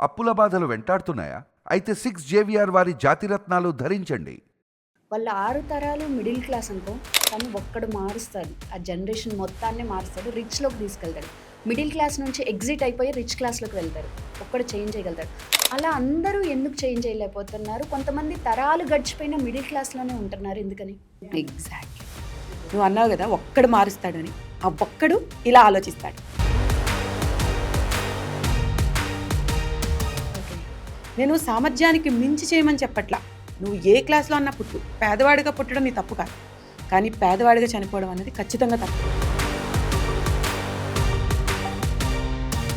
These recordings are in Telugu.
అప్పుల బాధలు వెంటాడుతున్నాయా? అయితే సిక్స్ జేవిఆర్ వారి జాతిరత్నాలు ధరించండి. వాళ్ళ ఆరు తరాలు మిడిల్ క్లాస్ అనుకో కానీ ఒక్కడు మారుస్తాడు. ఆ జనరేషన్ మొత్తాన్ని మారుస్తాడు రిచ్లోకి తీసుకెళ్తాడు. మిడిల్ క్లాస్ నుంచి ఎగ్జిట్ అయిపోయి రిచ్ క్లాస్లోకి వెళ్తారు ఒక్కడు చేంజ్ చేయగలుగుతాడు. అలా అందరూ ఎందుకు చేంజ్ చేయలేకపోతున్నారు? కొంతమంది తరాలు గడిచిపోయిన మిడిల్ క్లాస్లోనే ఉంటున్నారు ఎందుకని? ఎగ్జాక్ట్లీ నువ్వు అన్నావు కదా ఒక్కడు మారుస్తాడని. ఆ ఒక్కడు ఇలా ఆలోచిస్తాడు. నేను సామర్థ్యానికి మించి చేయమని చెప్పట్లా. నువ్వు ఏ క్లాస్లో అన్నా పుట్టు. పేదవాడిగా పుట్టడం నీ తప్పు కాదు. కానీ పేదవాడిగా చనిపోవడం అనేది ఖచ్చితంగా తప్పు.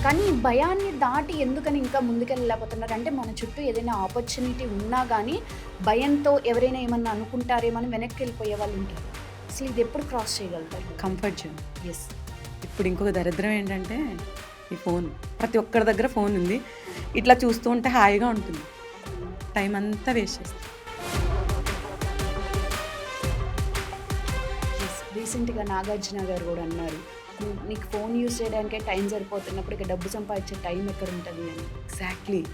కానీ భయాన్ని దాటి ఎందుకని ఇంకా ముందుకెళ్ళలేకపోతున్నారు అంటే మన చుట్టూ ఏదైనా ఆపర్చునిటీ ఉన్నా కానీ భయంతో ఎవరైనా ఏమన్నా అనుకుంటారేమని వెనక్కి వెళ్ళిపోయే వాళ్ళు ఉంటారు. అసలు ఇది ఎప్పుడు క్రాస్ చేయగలుగుతారు? కంఫర్ట్ జోన్ ఎస్ ఇప్పుడు ఇంకొక దరిద్రం ఏంటంటే ఈ ఫోన్. ప్రతి ఒక్కరి దగ్గర ఫోన్ ఉంది. ఇట్లా చూస్తూ ఉంటే హాయిగా ఉంటుంది. టైం అంతా వేస్ట్ చేస్తుంది రీసెంట్గా నాగార్జున గారు కూడా అన్నారు "నువ్వు- నీకు ఫోన్ యూస్ చేయడానికే టైం సరిపోతున్నప్పుడు ఇక డబ్బు సంపాదించే టైం ఎక్కడ ఉంటుంది అని. ఎగ్జాక్ట్లీ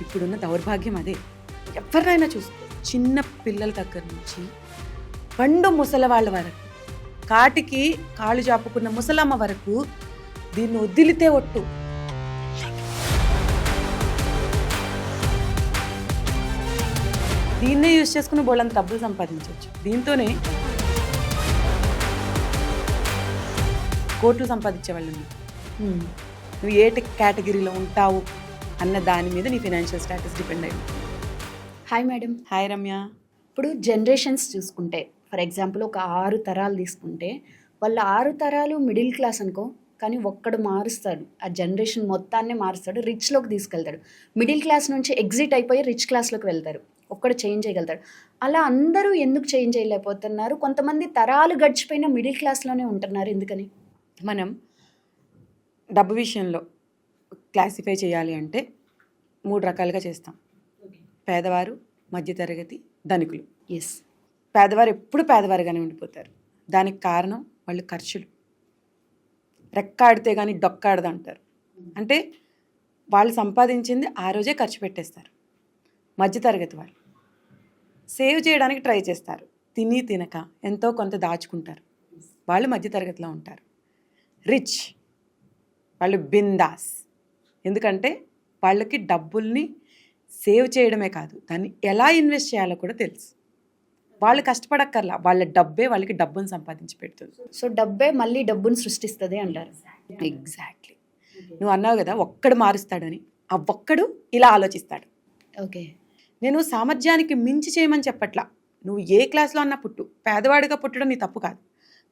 ఇప్పుడున్న దౌర్భాగ్యం అదే. ఎవరినైనా చూసుకో. చిన్న పిల్లల దగ్గర నుంచి పండు ముసలి వాళ్ళ వరకు కాటికి కాళ్ళు చాపుకున్న ముసలమ్మ వరకు దీన్ని వదిలితే ఒట్టు. దీన్నే యూజ్ చేసుకుని బోళ్ళంత డబ్బులు సంపాదించవచ్చు దీంతోనే కోట్లు సంపాదించే వాళ్ళు నువ్వు ఏ కేటగిరీలో ఉంటావు అన్న దాని మీద నీ ఫినాన్షియల్ స్టాటస్ డిపెండ్ అయి ఉంటుంది. Hi madam. హాయ్ రమ్య. ఇప్పుడు జనరేషన్స్ చూసుకుంటే ఫర్ ఎగ్జాంపుల్ ఒక ఆరు తరాలు తీసుకుంటే వాళ్ళ ఆరు తరాలు మిడిల్ క్లాస్ అనుకో కానీ ఒక్కడు మారుస్తాడు. ఆ జనరేషన్ మొత్తాన్ని మారుస్తాడు రిచ్లోకి తీసుకెళ్తాడు. మిడిల్ క్లాస్ నుంచి ఎగ్జిట్ అయిపోయి రిచ్ క్లాస్లోకి వెళ్తారు. ఒక్కడు చేంజ్ చేయగలుగుతాడు. అలా అందరూ ఎందుకు చేంజ్ చేయలేకపోతున్నారు? కొంతమంది తరాలు గడిచిపోయిన మిడిల్ క్లాస్లోనే ఉంటున్నారు ఎందుకని? మనం డబ్బు విషయంలో క్లాసిఫై చేయాలి అంటే మూడు రకాలుగా చేస్తాం. పేదవారు మధ్యతరగతి ధనికులు. ఎస్ పేదవారు ఎప్పుడు పేదవారుగానే ఉండిపోతారు. దానికి కారణం వాళ్ళు ఖర్చులు. రెక్కాడితే కానీ డొక్కాడదు అంటారు అంటే వాళ్ళు సంపాదించింది ఆ రోజే ఖర్చు పెట్టేస్తారు. మధ్యతరగతి వాళ్ళు. సేవ్ చేయడానికి ట్రై చేస్తారు. తిని తినక ఎంతో కొంత దాచుకుంటారు. వాళ్ళు మధ్యతరగతిలో ఉంటారు. రిచ్ వాళ్ళు బిందాస్. ఎందుకంటే వాళ్ళకి డబ్బుల్ని సేవ్ చేయడమే కాదు. దాన్ని ఎలా ఇన్వెస్ట్ చేయాలో కూడా తెలుసు. వాళ్ళు కష్టపడక్కర్లా. వాళ్ళ డబ్బే వాళ్ళకి డబ్బును సంపాదించి పెడుతుంది. సో డబ్బే మళ్ళీ డబ్బును సృష్టిస్తుంది అంటారు. ఎగ్జాక్ట్లీ నువ్వు అన్నావు కదా ఒక్కడు మారుస్తాడని. ఆ ఒక్కడు ఇలా ఆలోచిస్తాడు. ఓకే. నేను సామర్థ్యానికి మించి చేయమని చెప్పట్లా. నువ్వు ఏ క్లాస్లో అన్నా పుట్టు. పేదవాడిగా పుట్టడం నీ తప్పు కాదు.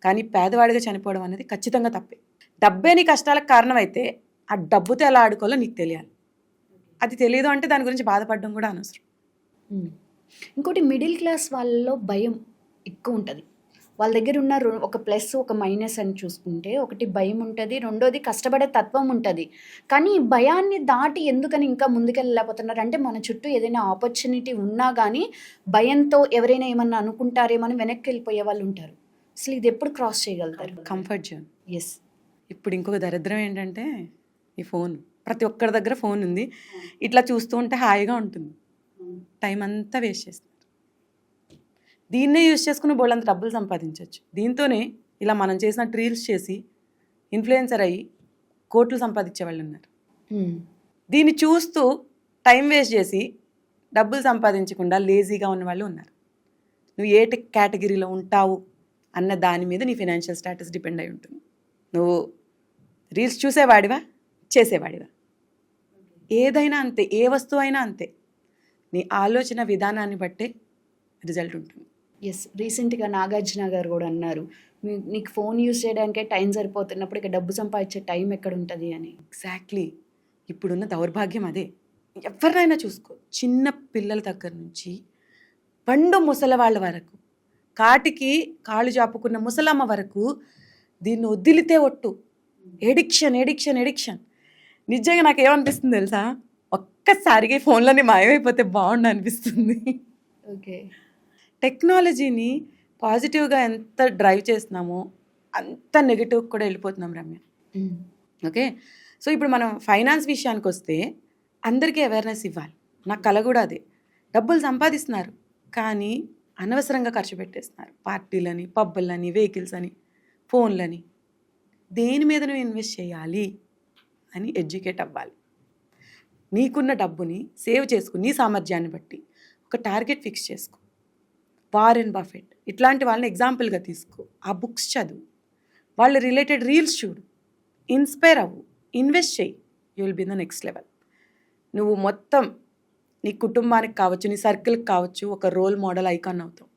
కానీ పేదవాడిగా చనిపోవడం అనేది ఖచ్చితంగా తప్పే. డబ్బే నీ కష్టాలకు కారణమైతే ఆ డబ్బుతో ఎలా ఆడుకోవాలో నీకు తెలియాలి. అది తెలియదు అంటే దాని గురించి బాధపడడం కూడా అనవసరం. ఇంకోటి మిడిల్ క్లాస్ వాళ్ళలో భయం ఎక్కువ ఉంటుంది. వాళ్ళ దగ్గర ఉన్న ఒక ప్లస్ ఒక మైనస్ అని చూసుకుంటే ఒకటి భయం ఉంటుంది రెండోది కష్టపడే తత్వం ఉంటుంది. కానీ ఈ భయాన్ని దాటి ఎందుకని ఇంకా ముందుకెళ్ళలేకపోతున్నారు? అంటే మన చుట్టూ ఏదైనా ఆపర్చునిటీ ఉన్నా కానీ భయంతో ఎవరైనా ఏమన్నా అనుకుంటారేమని వెనక్కి వెళ్ళిపోయే వాళ్ళు ఉంటారు. అసలు ఇది ఎప్పుడు క్రాస్ చేయగలుగుతారు? కంఫర్ట్ జోన్ ఎస్ ఇప్పుడు ఇంకొక దరిద్రం ఏంటంటే ఈ ఫోన్. ప్రతి ఒక్కరి దగ్గర ఫోన్ ఉంది. ఇట్లా చూస్తూ ఉంటే హాయిగా ఉంటుంది. టైం అంతా వేస్ట్ చేస్తారు దీన్నే యూజ్ చేసుకుని బోళ్ళంత డబ్బులు సంపాదించవచ్చు దీంతోనే ఇలా మనం చేసిన రీల్స్ చేసి ఇన్ఫ్లుయెన్సర్ అయ్యి కోట్లు సంపాదించే వాళ్ళు ఉన్నారు. దీన్ని చూస్తూ టైం వేస్ట్ చేసి డబ్బులు సంపాదించకుండా లేజీగా ఉన్న వాళ్ళు ఉన్నారు. నువ్వు ఏ కేటగిరీలో ఉంటావు అన్న దాని మీద నీ ఫినాన్షియల్ స్టాటస్ డిపెండ్ అయి ఉంటుంది. నువ్వు రీల్స్ చూసేవాడివా? చేసేవాడివా? ఏదైనా అంతే ఏ వస్తువు అయినా అంతే. నీ ఆలోచన విధానాన్ని బట్టే రిజల్ట్ ఉంటుంది. ఎస్ రీసెంట్గా నాగార్జున గారు కూడా అన్నారు "మీ- నీకు ఫోన్ యూస్ చేయడానికే టైం సరిపోతున్నప్పుడు ఇక డబ్బు సంపాదించే టైం ఎక్కడ ఉంటుంది అని. ఎగ్జాక్ట్లీ ఇప్పుడున్న దౌర్భాగ్యం అదే. ఎవరినైనా చూసుకో. చిన్న పిల్లల దగ్గర నుంచి పండు ముసలి వాళ్ళ వరకు కాటికి కాళ్ళు చాపుకున్న ముసలమ్మ వరకు దీన్ని వదిలితే ఒట్టు. ఎడిక్షన్ ఎడిక్షన్ ఎడిక్షన్ నిజంగా నాకు ఏమనిపిస్తుంది తెలుసా? ఒక్కసారిగా ఈ ఫోన్లన్నీ మాయమైపోతే బాగుండు అనిపిస్తుంది. ఓకే. టెక్నాలజీని పాజిటివ్గా ఎంత డ్రైవ్ చేస్తున్నామో అంత నెగిటివ్ కూడా వెళ్ళిపోతున్నాం రమ్య. ఓకే? సో ఇప్పుడు మనం ఫైనాన్స్ విషయానికి వస్తే అందరికీ అవేర్నెస్ ఇవ్వాలి. నా కళ కూడా అదే. డబ్బులు సంపాదిస్తున్నారు కానీ అనవసరంగా ఖర్చు పెట్టేస్తున్నారు. పార్టీలని పబ్బులని వెహికల్స్ అని ఫోన్లని. దేని మీద నువ్వు ఇన్వెస్ట్ చేయాలి అని ఎడ్యుకేట్ అవ్వాలి. నీకున్న డబ్బుని సేవ్ చేసుకుని నీ సామర్థ్యాన్ని బట్టి. ఒక టార్గెట్ ఫిక్స్ చేసుకో. Warren Buffett. ఇట్లాంటి వాళ్ళని ఎగ్జాంపుల్గా తీసుకో. ఆ బుక్స్ చదువు. వాళ్ళ రిలేటెడ్ రీల్స్ చూడు. ఇన్స్పైర్ అవ్వు. ఇన్వెస్ట్ చేయి. You will be the next level. నువ్వు మొత్తం నీ కుటుంబానికి కావచ్చు నీ సర్కిల్కి కావచ్చు ఒక రోల్ మోడల్ ఐకాన్ అవుతావు.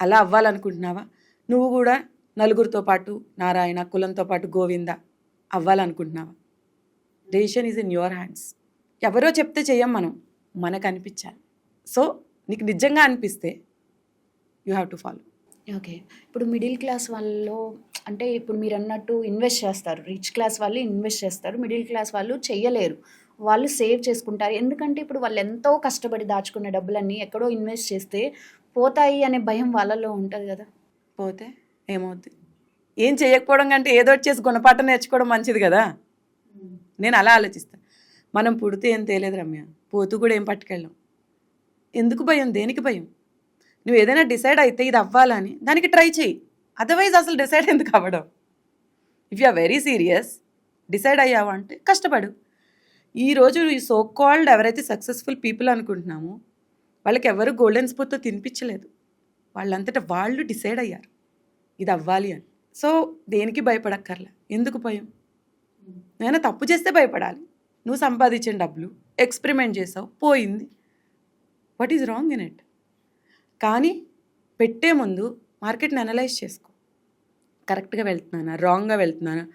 అలా అవ్వాలనుకుంటున్నావా? నువ్వు కూడా నలుగురితో పాటు నారాయణ కులంతో పాటు Govinda అవ్వాలనుకుంటున్నావా? Decision is in your hands ఎవరో చెప్తే చెయ్యం మనం. మనకు అనిపించాలి. సో నీకు నిజంగా అనిపిస్తే you have to follow okay ఇప్పుడు మిడిల్ క్లాస్ వాళ్ళలో అంటే ఇప్పుడు మీరు అన్నట్టు ఇన్వెస్ట్ చేస్తారు. రిచ్ క్లాస్ వాళ్ళు ఇన్వెస్ట్ చేస్తారు. మిడిల్ క్లాస్ వాళ్ళు చెయ్యలేరు వాళ్ళు సేవ్ చేసుకుంటారు. ఎందుకంటే ఇప్పుడు వాళ్ళు ఎంతో కష్టపడి దాచుకున్న డబ్బులన్నీ ఎక్కడో ఇన్వెస్ట్ చేస్తే పోతాయి అనే భయం వాళ్ళలో ఉంటుంది కదా. పోతే ఏమవుద్ది? ఏం చేయకపోవడం కంటే ఏదో చేసి గుణపాఠం నేర్చుకోవడం మంచిది కదా. నేను అలా ఆలోచిస్తాను మనం పుడితే ఏం తేలేదు రమ్య. పోతూ కూడా ఏం పట్టుకెళ్ళాం. ఎందుకు భయం? దేనికి భయం? నువ్వు ఏదైనా డిసైడ్ అయితే ఇది అవ్వాలని దానికి ట్రై చేయి. అదర్వైజ్ అసలు డిసైడ్ ఎందుకు అవ్వడం? If you are very serious decide అయ్యావు అంటే కష్టపడు. ఈరోజు ఈ సో కాల్డ్ ఎవరైతే సక్సెస్ఫుల్ పీపుల్ అనుకుంటున్నామో వాళ్ళకి ఎవరు గోల్డెన్ స్పూత్తో తినిపించలేదు. వాళ్ళంతటా వాళ్ళు డిసైడ్ అయ్యారు. ఇది అవ్వాలి అని. సో దేనికి భయపడక్కర్లే? ఎందుకు భయం? నేను తప్పు చేస్తే భయపడాలి. నువ్వు సంపాదించిన డబ్బులు ఎక్స్పెరిమెంట్ చేసావు పోయింది. What is wrong in it కానీ పెట్టే ముందు మార్కెట్ని అనలైజ్ చేసుకో. కరెక్ట్గా వెళ్తున్నానా? రాంగ్గా వెళ్తున్నానా?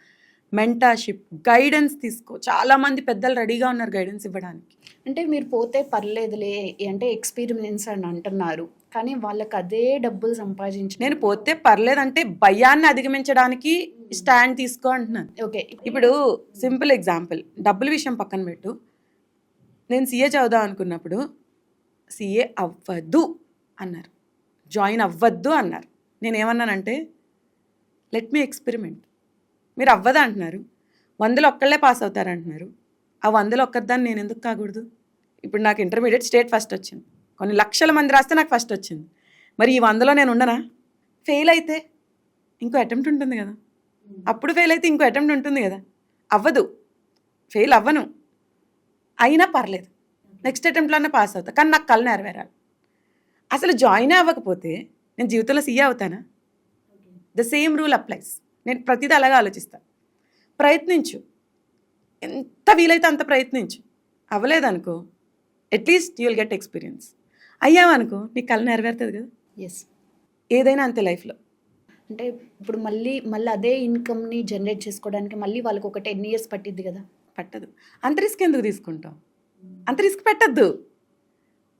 మెంటార్షిప్ గైడెన్స్ తీసుకో. చాలామంది పెద్దలు రెడీగా ఉన్నారు గైడెన్స్ ఇవ్వడానికి. అంటే మీరు పోతే పర్లేదులే అంటే ఎక్స్పీరియన్స్ అని అంటున్నారు. కానీ వాళ్ళకి అదే డబ్బులు సంపాదించి నేను పోతే పర్లేదంటే భయాన్ని అధిగమించడానికి స్టాండ్ తీసుకో అంటున్నాను. ఓకే. ఇప్పుడు సింపుల్ ఎగ్జాంపుల్ డబ్బుల విషయం పక్కన పెట్టు. నేను సీఏ చదువుదాం అనుకున్నప్పుడు సీఏ అవ్వద్దు అన్నారు. జాయిన్ అవ్వద్దు అన్నారు. నేను ఏమన్నానంటే లెట్ మీ ఎక్స్పెరిమెంట్ మీరు అవ్వదు అంటున్నారు? వందలు ఒక్కళ్ళే పాస్ అవుతారు అంటున్నారు ఆ వందలు ఒక్కదాన్ని నేను ఎందుకు కాకూడదు? ఇప్పుడు నాకు ఇంటర్మీడియట్ స్టేట్ ఫస్ట్ వచ్చింది. కొన్ని లక్షల మంది రాస్తే నాకు ఫస్ట్ వచ్చింది. మరి ఈ వందలో నేను ఉండనా? ఫెయిల్ అయితే ఇంకో అటెంప్ట్ ఉంటుంది కదా. అప్పుడు ఫెయిల్ అయితే ఇంకో అటెంప్ట్ ఉంటుంది కదా. అవ్వదు. ఫెయిల్ అవ్వను. అయినా పర్లేదు. నెక్స్ట్ అటెంప్ట్లోనే పాస్ అవుతా. కానీ నాకు కళ్ళు నెరవేరాలి. అసలు జాయిన్ అవ్వకపోతే నేను జీవితంలో సీఏ అవుతానా? ద సేమ్ రూల్ అప్లైస్ నేను ప్రతిదీ అలాగే ఆలోచిస్తాను ప్రయత్నించు. ఎంత వీలైతే అంత ప్రయత్నించు. అవ్వలేదనుకో at least you will get experience అయ్యావనుకో నీకు కళ్ళు నెరవేరుతుంది కదా. ఎస్ ఏదైనా అంతే లైఫ్లో. అంటే ఇప్పుడు మళ్ళీ మళ్ళీ అదే ఇన్కమ్ని జనరేట్ చేసుకోవడానికి మళ్ళీ వాళ్ళకి ఒక టెన్ ఇయర్స్ పట్టిద్ది కదా. పట్టదు. అంత రిస్క్ ఎందుకు తీసుకుంటావు? అంత రిస్క్ పెట్టద్దు.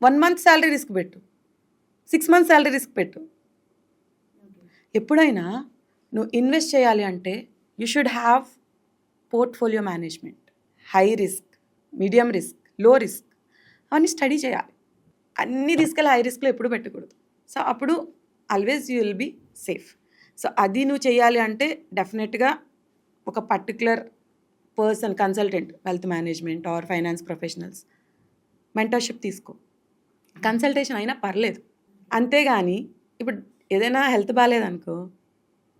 వన్ మంత్ శాలరీ రిస్క్ పెట్టు. సిక్స్ మంత్స్ శాలరీ రిస్క్ పెట్టు. ఎప్పుడైనా నువ్వు ఇన్వెస్ట్ చేయాలి అంటే you should have portfolio management high risk medium రిస్క్లో risk అవన్నీ స్టడీ చేయాలి. అన్ని రిస్క్లు హై రిస్క్లో ఎప్పుడు పెట్టకూడదు. సో అప్పుడు always you will be safe. So అది నువ్వు చేయాలి అంటే డెఫినెట్గా ఒక particular person consultant wealth management or finance professionals mentorship తీసుకో. కన్సల్టేషన్ అయినా పర్లేదు. అంతేగాని ఇప్పుడు ఏదైనా హెల్త్ బాగాలేదనుకో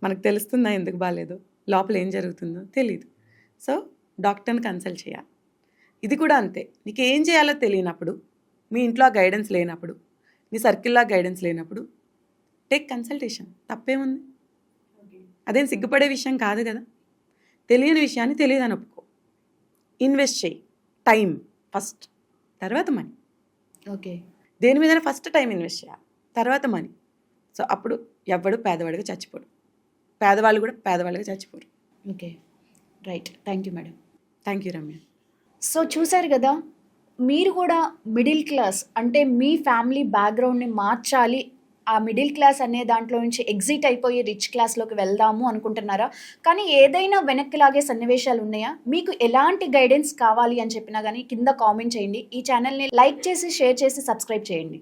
మనకు తెలుస్తుందా ఎందుకు బాగాలేదు? లోపల ఏం జరుగుతుందో తెలియదు సో డాక్టర్ని కన్సల్ట్ చేయాలి ఇది కూడా అంతే. నీకు ఏం చేయాలో తెలియనప్పుడు మీ ఇంట్లో గైడెన్స్ లేనప్పుడు నీ సర్కిల్లో గైడెన్స్ లేనప్పుడు టేక్ కన్సల్టేషన్. తప్పేముంది? అదేం సిగ్గుపడే విషయం కాదు కదా. తెలియని విషయాన్ని తెలియదని ఒప్పుకో. ఇన్వెస్ట్ చేయి. టైం. ఫస్ట్. తర్వాత మనీ. ఓకే. దేని మీద ఫస్ట్ టైం ఇన్వెస్ట్ చేయాలి. తర్వాత మనీ. సో అప్పుడు ఎవ్వడు పేదవాడిగా చచ్చిపోడు. పేదవాళ్ళు కూడా పేదవాళ్ళగా చచ్చిపోరు. Okay. Right thank you madam thank you Ramya so చూశారు కదా మీరు కూడా మిడిల్ క్లాస్ అంటే మీ ఫ్యామిలీ బ్యాక్గ్రౌండ్ని మార్చాలి ఆ మిడిల్ క్లాస్ అనే దాంట్లో నుంచి ఎగ్జిట్ అయిపోయి రిచ్ క్లాస్లోకి వెళ్దాము అనుకుంటున్నారా? కానీ ఏదైనా వెనక్కి లాగే సన్నివేశాలు ఉన్నాయా? మీకు ఎలాంటి గైడెన్స్ కావాలి అని చెప్పినా కానీ కింద కామెంట్ చేయండి. ఈ ఛానల్ని లైక్ చేసి షేర్ చేసి సబ్స్క్రైబ్ చేయండి.